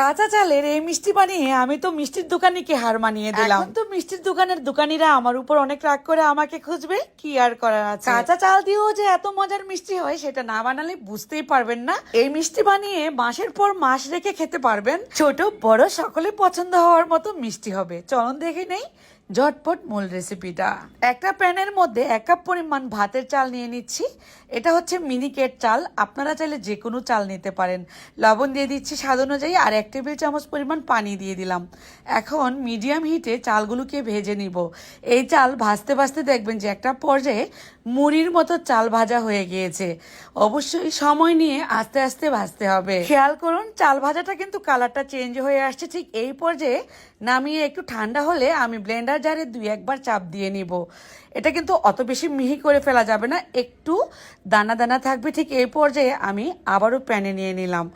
কাঁচা চালের এই মিষ্টি বানিয়ে আমি তো মিষ্টির দোকানিকে হার মানিয়ে দিলাম। এখন তো মিষ্টির দোকানের দোকানিরা আমার উপর অনেক রাগ করে আমাকে খুঁজবে কি আর করার আছে? কাঁচা চাল দিয়েও যে এত মজার মিষ্টি হয় সেটা না বানালে বুঝতেই পারবেন না। এই মিষ্টি বানিয়ে মাসের পর মাস রেখে খেতে পারবেন। ছোট বড় সকলে পছন্দ হওয়ার মতো মিষ্টি হবে। চলন দেখে নেই ঝটপট মূল রেসিপিটা একটা প্যানের মধ্যে এক কাপ পরিমাণ ভাতের চাল নিয়ে নিচ্ছি। এটা হচ্ছে মিনিকেট চাল। আপনারা চাইলে যে কোনো চাল নিতে পারেন। লবণ দিয়ে দিচ্ছি স্বাদ অনুযায়ী আর এক টেবিল চামচ পরিমাণ পানি দিয়ে দিলাম। এখন মিডিয়াম হিটে চালগুলোকে ভেজে নিব। এই চাল ভাজতে ভাজতে দেখবেন যে একটা পর্যায়ে মুড়ির মতো চাল ভাজা হয়ে গিয়েছে। অবশ্যই সময় নিয়ে আস্তে আস্তে ভাজতে হবে। খেয়াল করুন, চাল ভাজাটা কিন্তু কালারটা চেঞ্জ হয়ে আসছে ঠিক এই পর্যায়ে। নামিয়ে একটু ঠান্ডা হলে আমি ব্লেন্ডার জারে দুই একবার চাপ দিয়ে নিব। এটা কিন্তু অত বেশি মিহি করে ফেলা যাবে না, একটু দানা দানা থাকবে। ঠিক এই পর্যায়ে আমি আবারও প্যানে নিয়ে নিলাম।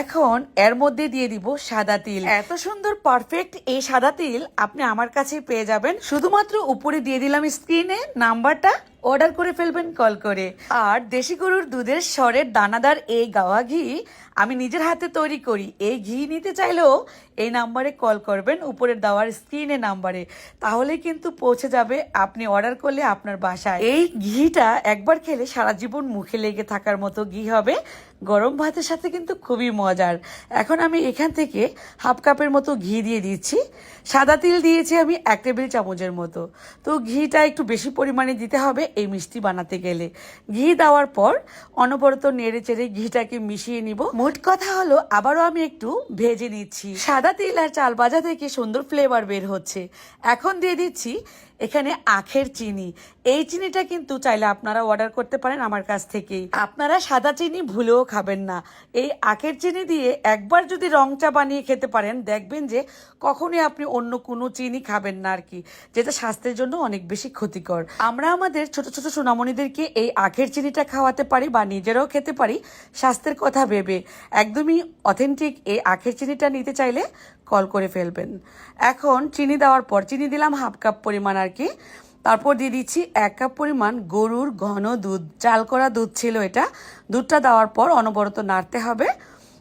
এখন এর মধ্যে দিয়ে দিব সাদা তিল। এত সুন্দর পারফেক্ট এই সাদা তিল আপনি আমার কাছেই পেয়ে যাবেন। শুধুমাত্র উপরে দিয়ে দিলাম স্ক্রিনে নাম্বারটা অর্ডার করে ফেলবেন কল করে। আর দেশি গরুর দুধের স্বরের দানাদার এই গাওয়া ঘি আমি নিজের হাতে তৈরি করি। এই ঘি নিতে চাইলেও এই নাম্বারে কল করবেন, উপরের দেওয়ার স্ক্রিনে নাম্বারে। তাহলে কিন্তু পৌঁছে যাবে আপনি অর্ডার করলে আপনার বাসায়। এই ঘিটা একবার খেলে সারা জীবন মুখে লেগে থাকার মতো ঘি হবে। গরম ভাতের সাথে কিন্তু খুবই মজার। এখন আমি এখান থেকে হাফ কাপের মতো ঘি দিয়ে দিচ্ছি। সাদা তিল দিয়েছি আমি এক টেবিল চামচের মতো। তো ঘিটা একটু বেশি পরিমাণে দিতে হবে এই মিষ্টি বানাতে গেলে। ঘি দেওয়ার পর অনবরত নেড়ে চেড়ে ঘিটাকে মিশিয়ে নিব। মোট কথা হলো, আবারও আমি একটু ভেজে নিচ্ছি। সাদা তেল আর চাল বাজা থেকে সুন্দর ফ্লেভার বের হচ্ছে। এখন দিয়ে দিচ্ছি এখানে আখের চিনি। এই চিনিটা কিন্তু চাইলে আপনারা অর্ডার করতে পারেন আমার কাছ থেকেই। আপনারা সাদা চিনি ভুলেও খাবেন না। এই আখের চিনি দিয়ে একবার যদি রং চা বানিয়ে খেতে পারেন, দেখবেন যে কখনই আপনি অন্য কোনো চিনি খাবেন না আর কি যেটা স্বাস্থ্যের জন্য অনেক বেশি ক্ষতিকর। আমরা আমাদের ছোট ছোট সোনামণিদেরকে এই আখের চিনিটা খাওয়াতে পারি বা নিজেরাও খেতে পারি, স্বাস্থ্যের কথা ভেবে। একদমই অথেন্টিক এই আখের চিনিটা নিতে চাইলে কল করে ফেলবেন। এখন চিনি দেওয়ার পর, চিনি দিলাম হাফ কাপ পরিমাণ আর কি তারপর দিয়ে দিচ্ছি এক কাপ পরিমাণ গরুর ঘন দুধ। চাল করা দুধ ছিল এটা। দুধটা দেওয়ার পর অনবরত নাড়তে হবে।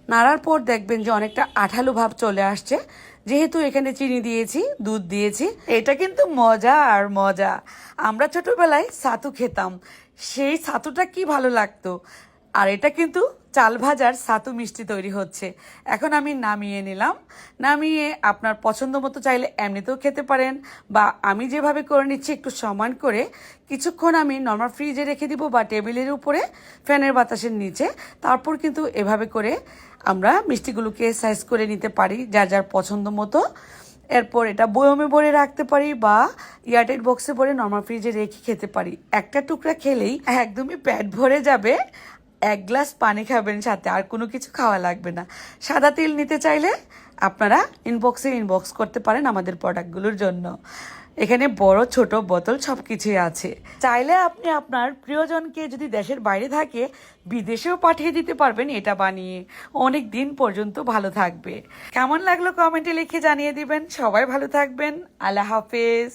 নাড়ার পর দেখবেন যে অনেকটা আঠালো ভাব চলে আসছে। যেহেতু এখানে চিনি দিয়েছি, দুধ দিয়েছি, এটা কিন্তু মজা আর মজা। আমরা ছোটবেলায় সাতু খেতাম। সেই ছাতুটা কি ভালো লাগতো? আর এটা কিন্তু চাল ভাজার সাতু মিষ্টি তৈরি হচ্ছে। এখন আমি নামিয়ে নিলাম। নামিয়ে আপনার পছন্দ মতো চাইলে এমনিতেও খেতে পারেন বা আমি যেভাবে করে নিচ্ছি একটু সমান করে কিছুক্ষণ আমি নর্মাল ফ্রিজে রেখে দিব বা টেবিলের উপরে, ফ্যানের বাতাসের নিচে। তারপর কিন্তু এভাবে করে আমরা মিষ্টিগুলোকে সাইজ করে নিতে পারি যার যার পছন্দ মতো। এরপর এটা বয়মে ভরে রাখতে পারি বা এয়ারটাইট বক্সে ভরে নর্মাল ফ্রিজে রেখে খেতে পারি। একটা টুকরা খেলেই একদমই পেট ভরে যাবে। এক গ্লাস পানি খাবেন সাথে, আর কোনো কিছু খাওয়া লাগবে না। সাদা তিল নিতে চাইলে আপনারা ইনবক্সে ইনবক্স করতে পারেন আমাদের প্রোডাক্টগুলোর জন্য। এখানে বড়, ছোট বোতল সব কিছুই আছে। চাইলে আপনি আপনার প্রিয়জনকে যদি দেশের বাইরে থাকে, বিদেশেও পাঠিয়ে দিতে পারবেন এটা বানিয়ে। অনেক দিন পর্যন্ত ভালো থাকবে। কেমন লাগল কমেন্টে লিখে জানিয়ে দিবেন। সবাই ভালো থাকবেন। আল্লাহ হাফেজ।